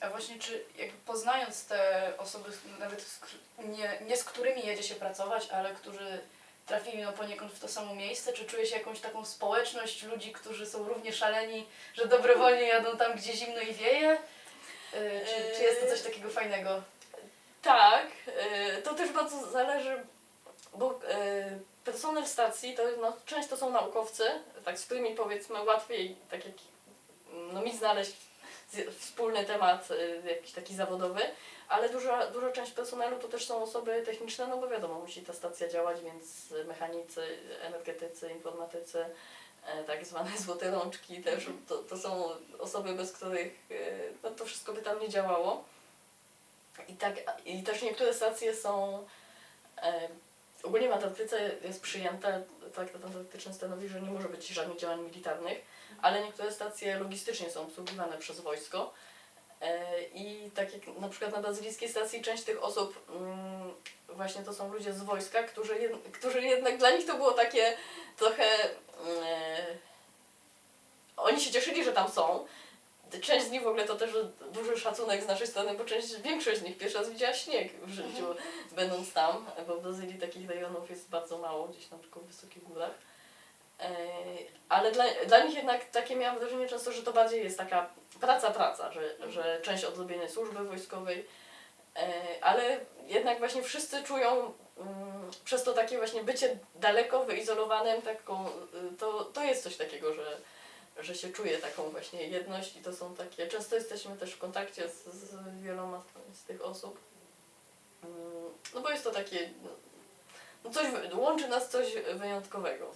A właśnie, czy jakby poznając te osoby, nawet z, nie, nie z którymi jedzie się pracować, ale którzy trafili no poniekąd w to samo miejsce, czy czuje się jakąś taką społeczność ludzi, którzy są równie szaleni, że dobrowolnie jadą tam, gdzie zimno i wieje? Y, Czy, czy jest to coś takiego fajnego? Tak, y, to też bardzo zależy, bo y, personel stacji to no, często są naukowcy, tak, z którymi powiedzmy łatwiej, tak jak no, mi znaleźć wspólny temat y, jakiś taki zawodowy, ale duża, duża część personelu to też są osoby techniczne, no bo wiadomo, musi ta stacja działać, więc mechanicy, energetycy, informatycy, e, tak zwane złote rączki też, to, to są osoby, bez których y, no, to wszystko by tam nie działało. I, tak, I też niektóre stacje są. Ogólnie w Antarktyce jest przyjęte, traktat antarktyczny stanowi, że nie może być żadnych działań militarnych, ale niektóre stacje logistycznie są obsługiwane przez wojsko. E, I tak jak na przykład na bazylijskiej stacji część tych osób mm, właśnie to są ludzie z wojska, którzy, którzy jednak dla nich to było takie trochę. mm, E, oni się cieszyli, że tam są, Część z nich w ogóle to też duży szacunek z naszej strony, bo część, większość z nich pierwszy raz widziała śnieg w życiu, będąc tam, bo w Brazylii takich rejonów jest bardzo mało, gdzieś tam tylko w wysokich górach. E, Ale dla, dla nich jednak takie miałam wrażenie często, że to bardziej jest taka praca, praca, że, że część odrobienia służby wojskowej, e, ale jednak właśnie wszyscy czują mm, przez to takie właśnie bycie daleko, wyizolowanym, taką, y, to, to jest coś takiego, że, że się czuje taką właśnie jedność i to są takie, często jesteśmy też w kontakcie z, z wieloma z tych osób. Mm, No bo jest to takie, no, no coś, łączy nas coś wyjątkowego.